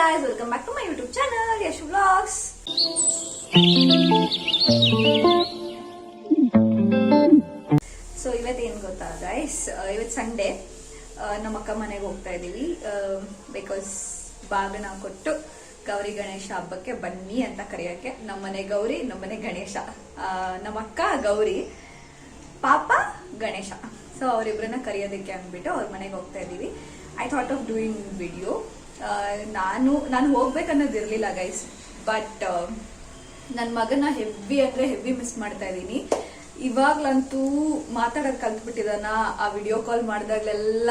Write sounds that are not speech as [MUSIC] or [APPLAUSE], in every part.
guys, welcome back to my YouTube channel, Yashu Vlogs. So ಇವತ್ತೇನು ಗೊತ್ತಾ guys ಇವತ್ತು Sunday ನಮ್ಮ ಅಕ್ಕ ಮನೆಗೆ ಹೋಗ್ತಾ ಇದ್ದೀವಿ ಬಿಕಾಸ್ ಬಾಗನ ಕೊಟ್ಟು ಗೌರಿ ಗಣೇಶ ಹಬ್ಬಕ್ಕೆ ಬನ್ನಿ ಅಂತ ಕರೆಯೋಕ್ಕೆ ನಮ್ಮನೆ ಗೌರಿ ನಮ್ಮನೆ ಗಣೇಶ. ನಮ್ಮ ಅಕ್ಕ ಗೌರಿ ಪಾಪ ಗಣೇಶ. ಸೊ ಅವರಿಬ್ಬರನ್ನ ಕರೆಯೋದಕ್ಕೆ ಅಂದ್ಬಿಟ್ಟು ಅವ್ರ ಮನೆಗೆ ಹೋಗ್ತಾ ಇದ್ದೀವಿ I thought of doing video ನಾನು ನಾನು ಹೋಗ್ಬೇಕನ್ನೋದಿರಲಿಲ್ಲ ಗೈಸ್ ಬಟ್ ನನ್ನ ಮಗನ ಹೆವಿ ಅಂದ್ರೆ ಹೆವಿ ಮಿಸ್ ಮಾಡ್ತಾ ಇದ್ದೀನಿ. ಇವಾಗ್ಲಂತೂ ಮಾತಾಡೋದ್ ಕಲ್ತ್ಬಿಟ್ಟಿದಾನ ಆ ವಿಡಿಯೋ ಕಾಲ್ ಮಾಡಿದಾಗ್ಲೆಲ್ಲ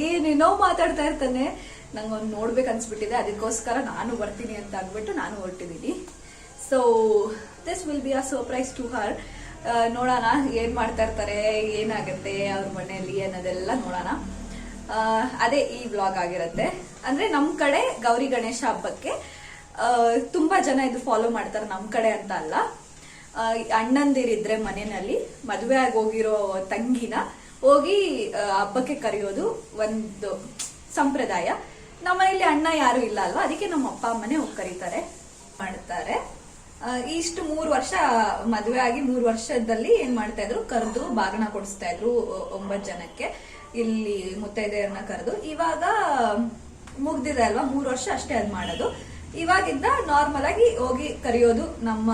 ಏನೇನೋ ಮಾತಾಡ್ತಾ ಇರ್ತಾನೆ. ನಂಗೆ ಅವ್ನು ನೋಡ್ಬೇಕು ಅನ್ಸ್ಬಿಟ್ಟಿದೆ. ಅದಕ್ಕೋಸ್ಕರ ನಾನು ಬರ್ತೀನಿ ಅಂತ ಅಂದ್ಬಿಟ್ಟು ನಾನು ಹೊರಟಿದ್ದೀನಿ. So this will be a surprise to her ನೋಡೋಣ ಏನ್ ಮಾಡ್ತಾ ಇರ್ತಾರೆ, ಏನಾಗುತ್ತೆ ಅವ್ರ ಮನೆಯಲ್ಲಿ ಅನ್ನೋದೆಲ್ಲ ನೋಡೋಣ. ಅದೇ ಈ ವ್ಲಾಗ್ ಆಗಿರುತ್ತೆ. ಅಂದ್ರೆ ನಮ್ ಕಡೆ ಗೌರಿ ಗಣೇಶ ಹಬ್ಬಕ್ಕೆ ತುಂಬಾ ಜನ ಇದು ಫಾಲೋ ಮಾಡ್ತಾರೆ ನಮ್ ಕಡೆ ಅಂತ ಅಲ್ಲ. ಅಣ್ಣಂದಿರಿದ್ರೆ ಮನೆಯಲ್ಲಿ, ಮದುವೆ ಆಗಿ ಹೋಗಿರೋ ತಂಗಿನ ಹೋಗಿ ಹಬ್ಬಕ್ಕೆ ಕರೆಯೋದು ಒಂದು ಸಂಪ್ರದಾಯ. ನಮ್ಮ ಮನೇಲಿ ಅಣ್ಣ ಯಾರು ಇಲ್ಲ ಅಲ್ವಾ, ಅದಕ್ಕೆ ನಮ್ಮ ಅಪ್ಪ ಅಮ್ಮನೇ ಹೋಗಿ ಕರೀತಾರೆ, ಮಾಡ್ತಾರೆ. ಇಷ್ಟು ಮೂರು ವರ್ಷ ಮದುವೆ ಆಗಿ ಮೂರು ವರ್ಷದಲ್ಲಿ ಏನ್ ಮಾಡ್ತಾ ಇದ್ರು, ಕರೆದು ಬಾಗಣ ಕೊಡಿಸ್ತಾ ಇದ್ರು, ಒಂಬತ್ತು ಜನಕ್ಕೆ. ಇಲ್ಲಿ ಮುತ್ತೈದೆಯರನ್ನ ಕರೆದು. ಇವಾಗ ಮುಗ್ದಿದೆ ಅಲ್ವಾ? ಮೂರು ವರ್ಷ ಅಷ್ಟೇ ಅದು ಮಾಡೋದು. ಇವಾಗಿಂದ ನಾರ್ಮಲ್ ಆಗಿ ಹೋಗಿ ಕರೆಯೋದು ನಮ್ಮ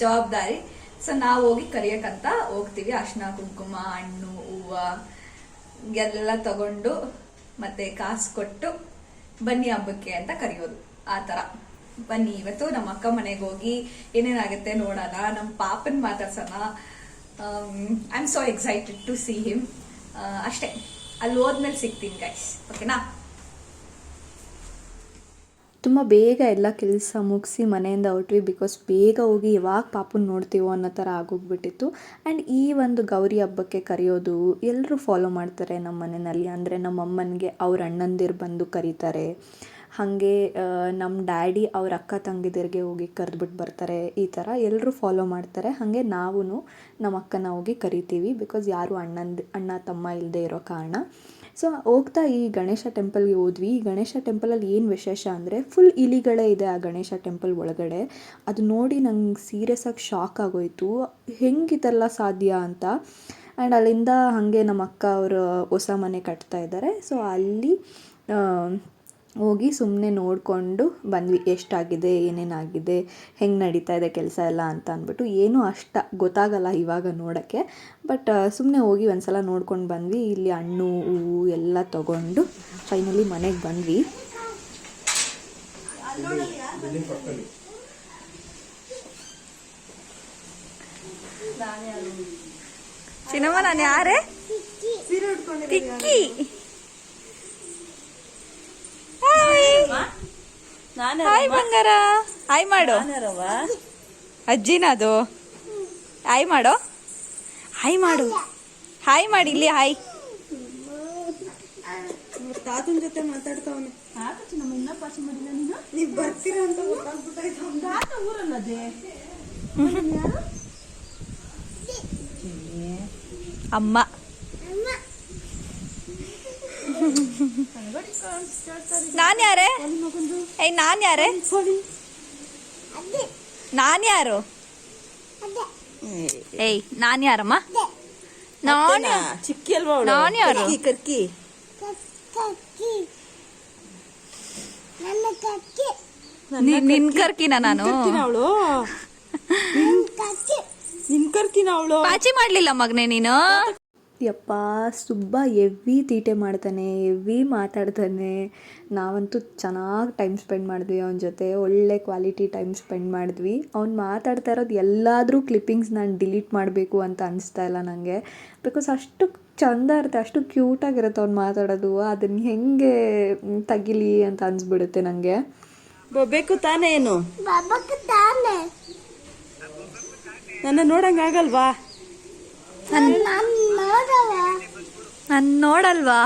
ಜವಾಬ್ದಾರಿ. ಸೊ ನಾವು ಹೋಗಿ ಕರಿಯಕ್ಕಂತ ಹೋಗ್ತೀವಿ. ಅರ್ಶಿನ, ಕುಂಕುಮ, ಹಣ್ಣು, ಹೂವ, ಎಲ್ಲ ತಗೊಂಡು ಮತ್ತೆ ಕಾಸು ಕೊಟ್ಟು ಬನ್ನಿ ಹಬ್ಬಕ್ಕೆ ಅಂತ ಕರೆಯೋದು. ಆ ತರ ಬನ್ನಿ, ಇವತ್ತು ನಮ್ಮ ಅಕ್ಕ ಮನೆಗೆ ಹೋಗಿ ಏನೇನಾಗುತ್ತೆ ನೋಡೋಣ. ನಮ್ಮ ಪಾಪನ್ ಮಾತಾಡ್ಸೋಣ. I am so excited to see him ಅಷ್ಟೇ. ಅಲ್ಲಿ ಹೋದ್ಮೇಲೆ ಸಿಗ್ತೀನಿ ಗೈಸ್ ಓಕೆನಾ ತುಂಬ ಬೇಗ ಎಲ್ಲ ಕೆಲಸ ಮುಗಿಸಿ ಮನೆಯಿಂದ ಹೊರಟ್ವಿ ಬಿಕಾಸ್ ಬೇಗ ಹೋಗಿ ಯಾವಾಗ ಪಾಪುನ ನೋಡ್ತೀವೋ ಅನ್ನೋ ಥರ ಆಗೋಗ್ಬಿಟ್ಟಿತ್ತು. ಆ್ಯಂಡ್ ಈ ಒಂದು ಗೌರಿ ಹಬ್ಬಕ್ಕೆ ಕರೆಯೋದು ಎಲ್ಲರೂ ಫಾಲೋ ಮಾಡ್ತಾರೆ ನಮ್ಮ ಮನೆಯಲ್ಲಿ ಅಂದರೆ ನಮ್ಮ ಅಮ್ಮನಿಗೆ ಅವ್ರ ಅಣ್ಣಂದಿರು ಬಂದು ಕರೀತಾರೆ. ಹಾಗೆ ನಮ್ಮ ಡ್ಯಾಡಿ ಅವ್ರ ಅಕ್ಕ ತಂಗಿದಿರಿಗೆ ಹೋಗಿ ಕರೆದ್ಬಿಟ್ಟು ಬರ್ತಾರೆ. ಈ ಥರ ಎಲ್ಲರೂ ಫಾಲೋ ಮಾಡ್ತಾರೆ. ಹಾಗೆ ನಾವು ನಮ್ಮ ಅಕ್ಕನ ಹೋಗಿ ಕರಿತೀವಿ ಬಿಕಾಸ್ ಯಾರು ಅಣ್ಣಂದ, ಅಣ್ಣ ತಮ್ಮ ಇಲ್ಲದೆ ಇರೋ ಕಾರಣ. ಸೊ ಹೋಗ್ತಾ ಈ ಗಣೇಶ ಟೆಂಪಲ್ಗೆ ಹೋದ್ವಿ. ಈ ಗಣೇಶ ಟೆಂಪಲಲ್ಲಿ ಏನು ವಿಶೇಷ ಅಂದರೆ ಫುಲ್ ಇಲಿಗಳೇ ಇದೆ ಆ ಗಣೇಶ ಟೆಂಪಲ್ ಒಳಗಡೆ. ಅದು ನೋಡಿ ನಂಗೆ ಸೀರಿಯಸ್ ಆಗಿ ಶಾಕ್ ಆಗೋಯಿತು. ಹೆಂಗಿದೆಲ್ಲ ಸಾಧ್ಯ ಅಂತ. ಆ್ಯಂಡ್ ಅಲ್ಲಿಂದ ಹಾಗೆ ನಮ್ಮ ಅಕ್ಕ ಅವರು ಹೊಸ ಮನೆ ಕಟ್ತಾ ಇದ್ದಾರೆ ಸೊ ಅಲ್ಲಿ ಹೋಗಿ ಸುಮ್ಮನೆ ನೋಡಿಕೊಂಡು ಬಂದ್ವಿ ಎಷ್ಟಾಗಿದೆ ಏನೇನಾಗಿದೆ ಹೆಂಗೆ ನಡೀತಾ ಇದೆ ಕೆಲಸ ಎಲ್ಲ ಅಂತ ಅಂದ್ಬಿಟ್ಟು. ಏನೂ ಅಷ್ಟ ಗೊತ್ತಾಗಲ್ಲ ಇವಾಗ ನೋಡೋಕ್ಕೆ ಬಟ್ ಸುಮ್ಮನೆ ಹೋಗಿ ಒಂದ್ಸಲ ನೋಡ್ಕೊಂಡು ಬಂದ್ವಿ. ಇಲ್ಲಿ ಹಣ್ಣು ಹೂವು ಎಲ್ಲ ತಗೊಂಡು ಫೈನಲಿ ಮನೆಗೆ ಬಂದ್ವಿ. ಚಿನ್ನಮ್ಮ ನಾನು ಯಾರೇ? ತಿಕ್ಕಿ ಹಾಯ್ ಬಂಗಾರ. ಹಾಯ್ ಮಾಡು. ಅಜ್ಜಿನ ಅದು. ಹಾಯ್ ಮಾಡು. ಹಾಯ್ ಮಾಡು. ಹಾಯ್ ಮಾಡಿ ಇಲ್ಲಿ ಹಾಯ್ ತಾತನ ಜೊತೆ ಮಾತಾಡ್ತಾವನೆ. ನೀವ್ ಬರ್ತೀರಾ ಅಂತ ಗೊತ್ತಾಗ್ಬಿಟ್ಟಾಯ್ತು ಊರಲ್ಲದೆ? ಅಮ್ಮ. ನಾನ್ ಯಾರೇ? ಏಯ್ ನಾನ್ ಯಾರೇ? ನಾನ್ ಯಾರು? ಏಯ್ ನಾನು ಯಾರಮ್ಮ? ನಾನು ಚಿಕ್ಕಿ ಅಲ್ವಾ ನಾನ್ ಯಾರು? ಕರ್ಕಿ ನಿನ್ ಕರ್ಕಿನ ನಾನು ಅವಳು? ನಿನ್ ಕರ್ಕಿನ ಅವಳು? ಪಾಚಿ ಮಾಡ್ಲಿಲ್ಲ ಮಗ್ನೆ ನೀನು? ಯಪ್ಪ ಸುಬ್ಬ ಎವ್ವಿ ತೀಟೆ ಮಾಡ್ತಾನೆ ಎವ್ವಿ ಮಾತಾಡ್ತಾನೆ. ನಾವಂತೂ ಚೆನ್ನಾಗಿ ಟೈಮ್ ಸ್ಪೆಂಡ್ ಮಾಡಿದ್ವಿ ಅವನ ಜೊತೆ ಒಳ್ಳೆ ಕ್ವಾಲಿಟಿ ಟೈಮ್ ಸ್ಪೆಂಡ್ ಮಾಡಿದ್ವಿ. ಅವ್ನು ಮಾತಾಡ್ತಾ ಇರೋದು ಎಲ್ಲಾದರೂ ಕ್ಲಿಪ್ಪಿಂಗ್ಸ್ ನಾನು ಡಿಲೀಟ್ ಮಾಡಬೇಕು ಅಂತ ಅನಿಸ್ತಾ ಇಲ್ಲ ನನಗೆ ಬಿಕಾಸ್ ಅಷ್ಟು ಚಂದ ಇರುತ್ತೆ ಅಷ್ಟು ಕ್ಯೂಟಾಗಿರುತ್ತೆ ಅವ್ನು ಮಾತಾಡೋದು ಅದನ್ನು ಹೆಂಗೆ ತಗಿಲಿ ಅಂತ ಅನಿಸ್ಬಿಡುತ್ತೆ ನನಗೆ ಬೇಕು ತಾನೇ ಏನು? ನನ್ನ ನೋಡಂಗ ಆಗಲ್ವಾ? ನಾನ್ ನೋಡಲ್ವಾ?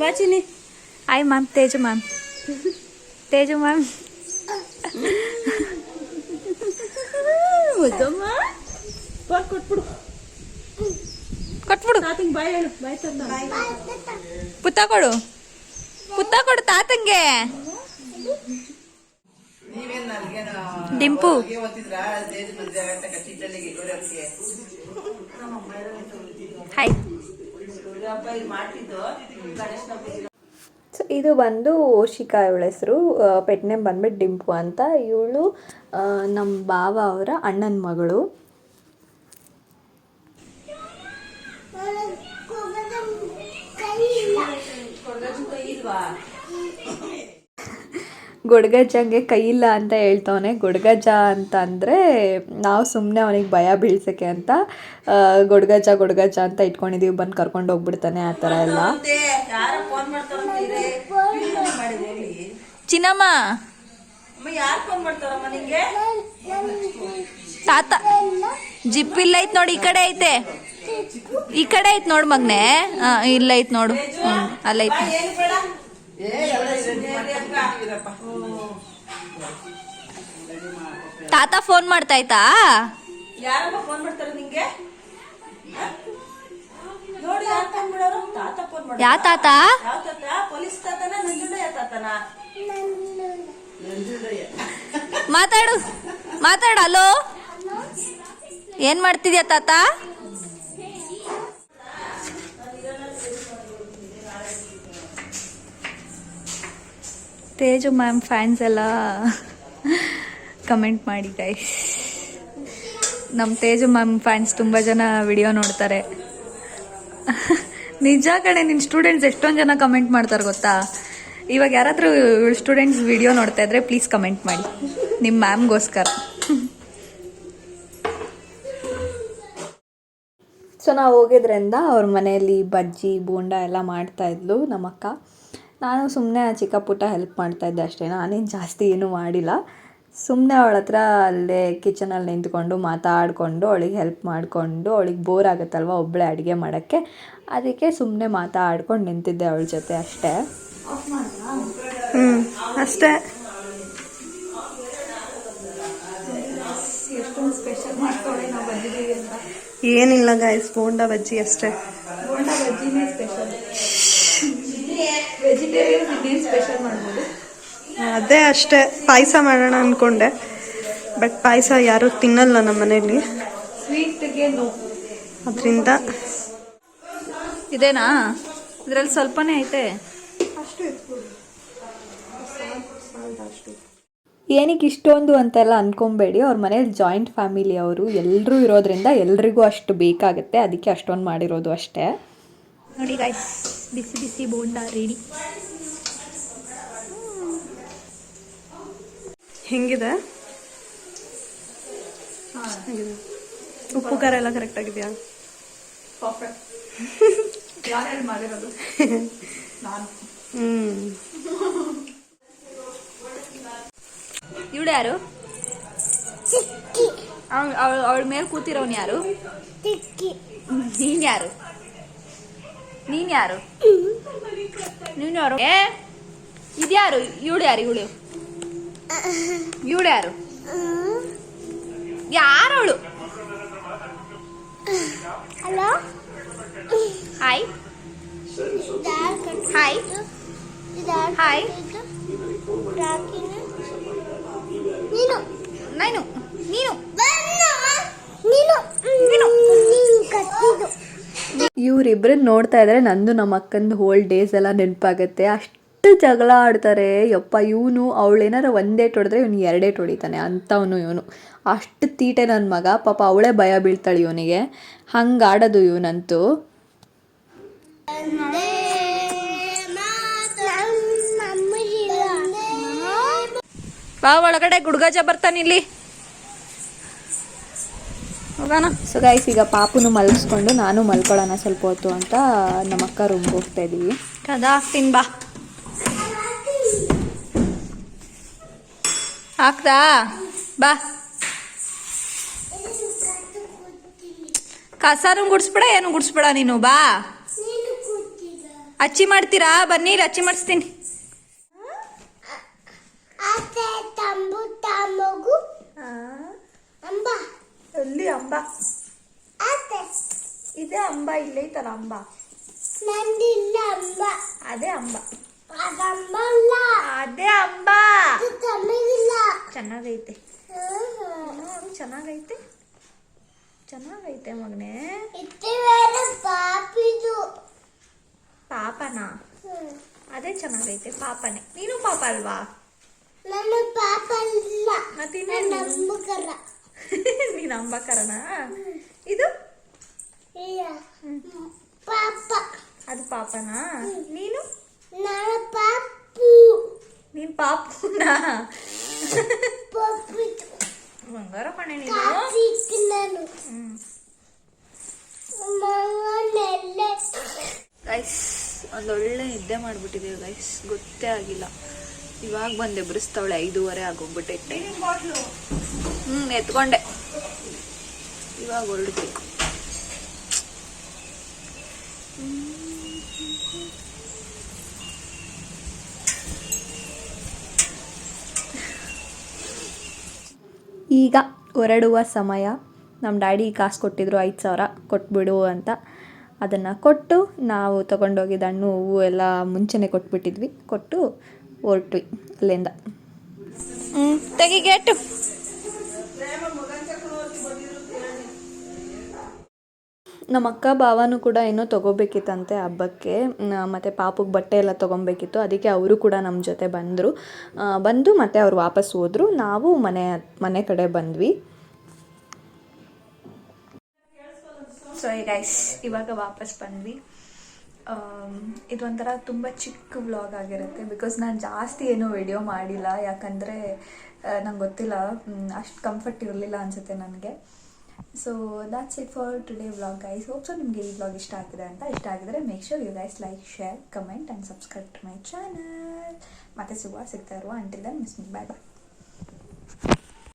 ಬಾಚಿನಿ ಆಯ್ ma'am Teju ma'am. Teju ma'am. ಕೊಟ್ಬಿಡು. ಪುತ್ತ ಕೊಡು. ಪುತ್ತ ಕೊಡು ತಾತಂಗೆ. ಡಿಂಪು. ಹಾಯ್ ಸೊ ಇದು ಬಂದು ಓಶಿಕಾ ಇವಳ ಹೆಸರು ಪೆಟ್ ನೇಮ್ ಬಂದ್ಬಿಟ್ಟು ಡಿಂಪು ಅಂತ ಇವಳು ನಮ್ಮ ಬಾವ ಅವರ ಅಣ್ಣನ ಮಗಳು ಗೊಡ್ಗಜ್ಜಂಗೆ ಕೈ ಇಲ್ಲ ಅಂತ ಹೇಳ್ತವನೆ. ಗುಡ್ಗಜ್ಜ ಅಂತ ಅಂದರೆ ನಾವು ಸುಮ್ಮನೆ ಅವನಿಗೆ ಭಯ ಬೀಳ್ಸಕ್ಕೆ ಅಂತ ಗುಡ್ಗಜ್ಜ, ಗೊಡ್ಗಜ್ಜ ಅಂತ ಇಟ್ಕೊಂಡಿದ್ದೀವಿ ಬಂದು ಕರ್ಕೊಂಡು ಹೋಗ್ಬಿಡ್ತಾನೆ ಆ ಥರ ಎಲ್ಲ. ಚಿನ್ನಮ್ಮ. ತಾತ. ಜಿಪ್ ಇಲ್ಲ ಐತ್ ನೋಡಿ, ಈ ಕಡೆ ಐತೆ. ಈ ಕಡೆ ಐತ್ ನೋಡು ಮಗ್ನೆ. ಹಾಂ ಇಲ್ಲ ಐತೆ ನೋಡು. ಹ್ಞೂ ಅಲ್ಲೈತ್. ತಾತ ಫೋನ್ ಮಾಡ್ತಾ ಆಯ್ತಾ ಯಾರಮ್ಮ ಫೋನ್ ಮಾಡ್ತಾರೆ ನಿಂಗೆ? ನೋಡಿ ಯಾರು ಫೋನ್ ಮಾಡೋರು ತಾತ ಫೋನ್ ಮಾಡ ಯಾ ತಾತ? ಯಾವ ತಾತ? ಪೊಲೀಸ್ ತಾತನ ನಂಜುಂಡಯ್ಯ ತಾತನ? ಮಾತಾಡು. ಮಾತಾಡು ಹಲೋ. ಏನ್ ಮಾಡ್ತಿದ್ಯಾ ತಾತ? ತೇಜು ಮ್ಯಾಮ್ ಫ್ಯಾನ್ಸ್ ಎಲ್ಲ ಕಮೆಂಟ್ ಮಾಡಿ ಗೈಸ್ ನಮ್ಮ ತೇಜು ಮ್ಯಾಮ್ ಫ್ಯಾನ್ಸ್ ತುಂಬ ಜನ ವಿಡಿಯೋ ನೋಡ್ತಾರೆ. ನಿಜ ಕಡೆ ನಿನ್ನ ಸ್ಟೂಡೆಂಟ್ಸ್ ಎಷ್ಟೊಂದು ಜನ ಕಮೆಂಟ್ ಮಾಡ್ತಾರೆ ಗೊತ್ತಾ? ಇವಾಗ ಯಾರಾದರೂ ಸ್ಟೂಡೆಂಟ್ಸ್ ವಿಡಿಯೋ ನೋಡ್ತಾ ಇದ್ರೆ ಪ್ಲೀಸ್ ಕಮೆಂಟ್ ಮಾಡಿ. ನಿಮ್ಮ ಮ್ಯಾಮ್ಗೋಸ್ಕರ ಸೊ ನಾವು ಹೋಗಿದ್ರಿಂದ ಅವ್ರ ಮನೆಯಲ್ಲಿ ಬಜ್ಜಿ, ಬೋಂಡ ಎಲ್ಲ ಮಾಡ್ತಾಯಿದ್ಲು ನಮ್ಮಕ್ಕ. ನಾನು ಸುಮ್ಮನೆ ಚಿಕ್ಕ ಪುಟ್ಟ ಹೆಲ್ಪ್ ಮಾಡ್ತಾಯಿದ್ದೆ ಅಷ್ಟೇ. ನಾನೇನು ಜಾಸ್ತಿ ಏನೂ ಮಾಡಿಲ್ಲ. ಸುಮ್ಮನೆ ಅವಳ ಹತ್ರ ಅಲ್ಲೇ ಕಿಚನಲ್ಲಿ ನಿಂತ್ಕೊಂಡು ಮಾತಾಡಿಕೊಂಡು ಅವಳಿಗೆ ಹೆಲ್ಪ್ ಮಾಡಿಕೊಂಡು ಅವಳಿಗೆ ಬೋರ್ ಆಗುತ್ತಲ್ವ ಒಬ್ಬಳೇ ಅಡುಗೆ ಮಾಡೋಕ್ಕೆ? ಅದಕ್ಕೆ ಸುಮ್ಮನೆ ಮಾತಾಡ್ಕೊಂಡು ನಿಂತಿದ್ದೆ ಅವಳ ಜೊತೆ ಅಷ್ಟೇ. ಹ್ಞೂ ಅಷ್ಟೇ. ಏನಿಲ್ಲ ಗಾಯ್ಸ್ ಬೋಂಡ ಬಜ್ಜಿ ಅಷ್ಟೇ. ಅದೇ ಅಷ್ಟೇ. ಪಾಯಸ ಮಾಡೋಣ ಅನ್ಕೊಂಡೆ. ಬಟ್ ಪಾಯಸ ಯಾರು ತಿನ್ನಲ್ಲ ನಮ್ಮ ಮನೇಲಿ ಅದರಿಂದ ಇದೇನಾ? ಇದ್ರಲ್ಲಿ ಸ್ವಲ್ಪನೇ ಐತೆ. ಏನಕ್ಕೆ ಇಷ್ಟೊಂದು ಅಂತೆಲ್ಲ ಅನ್ಕೊಬೇಡಿ. ಅವ್ರ ಮನೇಲಿ ಜಾಯಿಂಟ್ ಫ್ಯಾಮಿಲಿ ಅವರು ಎಲ್ಲರೂ ಇರೋದ್ರಿಂದ ಎಲ್ರಿಗೂ ಅಷ್ಟು ಬೇಕಾಗುತ್ತೆ. ಅದಕ್ಕೆ ಅಷ್ಟೊಂದು ಮಾಡಿರೋದು ಅಷ್ಟೇ. ನೋಡಿ ಗಾಯ್ಸ್ ಬಿಸಿ ಬಿಸಿ ಬೋಂಡ ರೆಡಿ ಹೆಂಗಿದೆ. ಉಪ್ಪು ಖಾರ ಎಲ್ಲ ಕರೆಕ್ಟ್ ಆಗಿದೆಯಾ? ಇವಳು ಯಾರು? ಅವಳು ಅವಳ ಮೇಲೆ ಕೂತಿರೋನ್ ಯಾರು? ನೀನ್ ಯಾರು? ನೀನ್ ಯಾರು ನೀನ್ ಯಾರು ಏ ಇದ್ಯಾರು ಇವಳು ಯಾರು ಇವಳು ಇವಳು ಯಾರು ಯಾರವಳು ಹಲೋ ಹಾಯ್ ಹಾಯ್ ಹಾಯ್ ನೀನು ನಾನು ನೀನು ನೀನು ನೀನು ನೀನು ಕತ್ತಿದ್ದು ಇವರಿಬ್ಬರನ್ನ ನೋಡ್ತಾ ಇದ್ರೆ ನಂದು ನಮ್ಮ ಅಕ್ಕಂದು ಹೋಲ್ ಡೇಸ್ ಎಲ್ಲ ನೆನಪಾಗುತ್ತೆ. ಅಷ್ಟು ಜಗಳ ಆಡ್ತಾರೆ. ಯಪ್ಪ ಇವನು ಅವಳೇನಾರ ಒಂದೇ ತೊಡಿದ್ರೆ ಇವನು ಎರಡೇ ತೊಡಿತಾನೆ. ಅಂಥವನು ಇವನು. ಅಷ್ಟು ತೀಟೆ ನನ್ನ ಮಗ. ಪಾಪ ಅವಳೇ ಭಯ ಬೀಳ್ತಾಳೆ ಇವನಿಗೆ. ಹಂಗೆ ಆಡೋದು ಇವನಂತೂ. ಬಾ ಒಳಗಡೆ ಗುಡ್ಗಜ ಬರ್ತಾನೆ ಇಲ್ಲಿ. ಹೋಗೋಣ ಸೊ ಗೈಸ್ ಈಗ ಪಾಪುನು ಮಲಗಿಸ್ಕೊಂಡು ನಾನು ಮಲ್ಕೊಳ್ಳೋಣ ಸ್ವಲ್ಪ ಹೊತ್ತು ಅಂತ ನಮ್ಮ ಅಕ್ಕ ರೂಮ್ಗೆ ಹೋಗ್ತಾ ಇದ್ದೀವಿ ಕದ ಹಾಕ್ತೀನಿ ಬಾ ಹಾಕ್ದಾ ಬಾ ಕಸಾನು ಗುಡ್ಸ್ಬೇಡ ಏನು ಗುಡ್ಸ್ಬೇಡ ನೀನು ಬಾ ಅಚ್ಚಿ ಮಾಡ್ತೀರಾ ಬನ್ನಿ ಇಲ್ಲಿ ಅಚ್ಚಿ ಮಾಡಿಸ್ತೀನಿ ಅತ್ತೆ ತಂಬು ತಮಗು ಅಂಬ ಅಲ್ಲಿ ಅಂಬ? ಇದೆ ಅಂಬ ಇಲ್ಲೇ ಐತಲ್ಲ ಅಂಬ. ನಂದಿಲ್ಲ ಅಂಬ. ಅದೇ ಅಂಬ. ಅದಮ್ಮಲ್ಲ ಅದೇ ಅಂಬ. ತಮಿಗಿಲ್ಲ ಚೆನ್ನಾಗೈತೆ. ಚೆನ್ನಾಗೈತೆ. ಚೆನ್ನಾಗೈತೆ ಮಗನೇ. ಪಾಪಿದು. ಪಾಪನ? ಅದೇ ಚೆನ್ನಾಗೈತೆ ಪಾಪನೆ. ನೀನು ಪಾಪ ಅಲ್ವಾ? ನನ್ನ ಪಾಪ ಇಲ್ಲ. ಮತ್ತೆ [LAUGHS] ನೀನು ಅಂಬಕರನ? ಇದು? ಪಾಪ. ಅದು ಪಾಪನಾ? ನೀನು? ನೀನ್ ಪಾಪುನ? ಬಂಗಾರ ಕಣೆ ನೀನು. ಗೈಸ್ ಒಂದೊಳ್ಳೆ ನಿದ್ದೆ ಮಾಡ್ಬಿಟ್ಟಿದೀವಿ ಗೈಸ್. ಗೊತ್ತೇ ಆಗಿಲ್ಲ. ಇವಾಗ ಬಂದು ಎಬ್ರಿಸ್ತಾವಳೆ ಐದೂವರೆ ಆಗೋಗ್ಬಿಟ್ಟೈತೆ. ಹ್ಞೂ ಎತ್ಕೊಂಡೆ. ಇವಾಗ ಹೊರಡ್ಬೇಕು ಈಗ ಹೊರಡುವ ಸಮಯ. ನಮ್ಮ ಡ್ಯಾಡಿ ಕಾಸು ಕೊಟ್ಟಿದ್ರು ಐದು ಸಾವಿರ ಕೊಟ್ಬಿಡು ಅಂತ. ಅದನ್ನು ಕೊಟ್ಟು ನಾವು ತೊಗೊಂಡೋಗಿದ್ದ ಹಣ್ಣು ಹೂವು ಎಲ್ಲ ಮುಂಚೆನೆ ಕೊಟ್ಬಿಟ್ಟಿದ್ವಿ. ಕೊಟ್ಟು ಹೊರಟ್ವಿ ಅಲ್ಲಿಂದ. ಹ್ಞೂ ತೆಗಿ ಗೇಟು ನಮ್ಮ ಅಕ್ಕ ಭಾವನೂ ಕೂಡ ಏನೋ ತೊಗೋಬೇಕಿತ್ತಂತೆ ಹಬ್ಬಕ್ಕೆ ಮತ್ತು ಪಾಪುಗೆ ಬಟ್ಟೆ ಎಲ್ಲ ತೊಗೊಬೇಕಿತ್ತು. ಅದಕ್ಕೆ ಅವರು ಕೂಡ ನಮ್ಮ ಜೊತೆ ಬಂದರು. ಬಂದು ಮತ್ತೆ ಅವ್ರು ವಾಪಸ್ ಹೋದರು. ನಾವು ಮನೆ ಮನೆ ಕಡೆ ಬಂದ್ವಿ. ಸೊ ಗೈಸ್ ಇವಾಗ ವಾಪಸ್ ಬಂದ್ವಿ. ಇದೊಂಥರ ತುಂಬ ಚಿಕ್ಕ ವ್ಲಾಗ್ ಆಗಿರುತ್ತೆ. ಬಿಕಾಸ್ ನಾನು ಜಾಸ್ತಿ ಏನೂ ವಿಡಿಯೋ ಮಾಡಿಲ್ಲ. ಯಾಕಂದರೆ ನಂಗೆ ಗೊತ್ತಿಲ್ಲ. ಅಷ್ಟು ಕಂಫರ್ಟ್ ಇರಲಿಲ್ಲ ಅನಿಸುತ್ತೆ ನನಗೆ. So that's it for today vlog guys hope so ನಿಮಗೆ ಈ ವ್ಲಾಗ್ ಇಷ್ಟ ಆಗಿದೆ ಅಂತ ಇಷ್ಟ ಆಗಿದ್ರೆ make sure you guys like share comment and subscribe to my channel ಮತ್ತೆ ಸಿಗುವ ಸಿಗ್ತಾ ಇರುವ. Until then miss bye bye